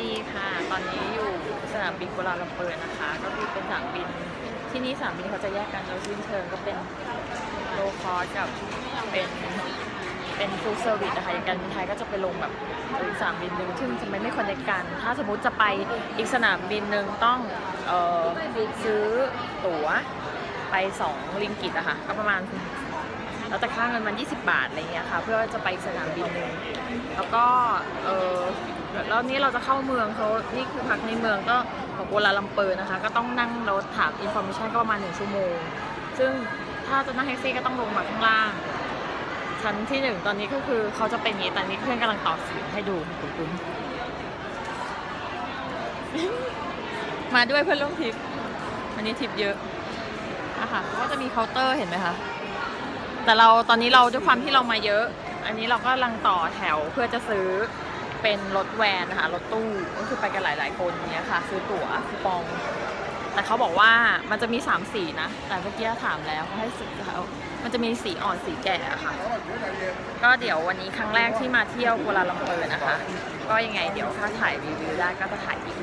ดีค่ะ ตอนนี้อยู่สนามบินกุลาลัมเปอร์นะคะ ก็คือเป็นสนามบินที่นี่สนามบินเขาจะแยกกันโดยสิ้นเชิงก็เป็นโลคอสกับเป็นเป็นฟูลเซอร์วิสนะคะอย่างการบินไทยก็จะไปลงแบบอีกสนามบินหนึ่งซึ่งจะไม่ไม่คอนเนคกัน ถ้าสมมุติจะไปอีกสนามบินหนึ่งต้องเออซื้อตั๋วไป 2 ลิงกิตอะค่ะก็ประมาณแล้วแต่ค่าเงินมัน 20 บาทอะไรเงี้ยค่ะ เพื่อจะไปสนามบินหนึ่งแล้วก็เออ แล้วนี้เราจะเข้าเมืองเขานี่คือพักในเมืองก็ของกัวลาลัมเปอร์นะคะ ก็ต้องนั่งรถถามอินโฟมิชันก็ประมาณ1ชั่วโมง ซึ่งถ้าจะนั่งแท็กซี่ก็ต้องลงมาข้างล่าง ชั้นที่หนึ่งตอนนี้ก็คือเขาจะเป็นอย่างนี้แตอนนี้เพื่อนกำลังต่อสินให้ดูคุณคุณมาด้วยเพื่อนร่วมทริปอันนี้ทริปเยอะนะคะก็จะมีเคาน์เตอร์เห็นไหมคะแต่เราตอนนี้เราด้วยความที่เรามาเยอะ อันนี้เราก็ลังต่อแถวเพื่อจะซื้อ เป็นรถแวนนะคะรถตู้ก็คือไปกันหลาย ๆ คนเนี้ยค่ะ ซื้อตั๋วคูปอง แต่เขาบอกว่ามันจะมี3ามสีนะ แต่เมื่อกี้ถามแล้วเขาให้สีเขามันจะมีสีอ่อนสีแก่อะค่ะ ก็เดี๋ยววันนี้ครั้งแรกที่มาเที่ยวกัวลาลัมเปอร์นะคะ ก็ยังไงเดี๋ยวถ้าถ่ายรีวิวได้ก็จะถ่ายอีก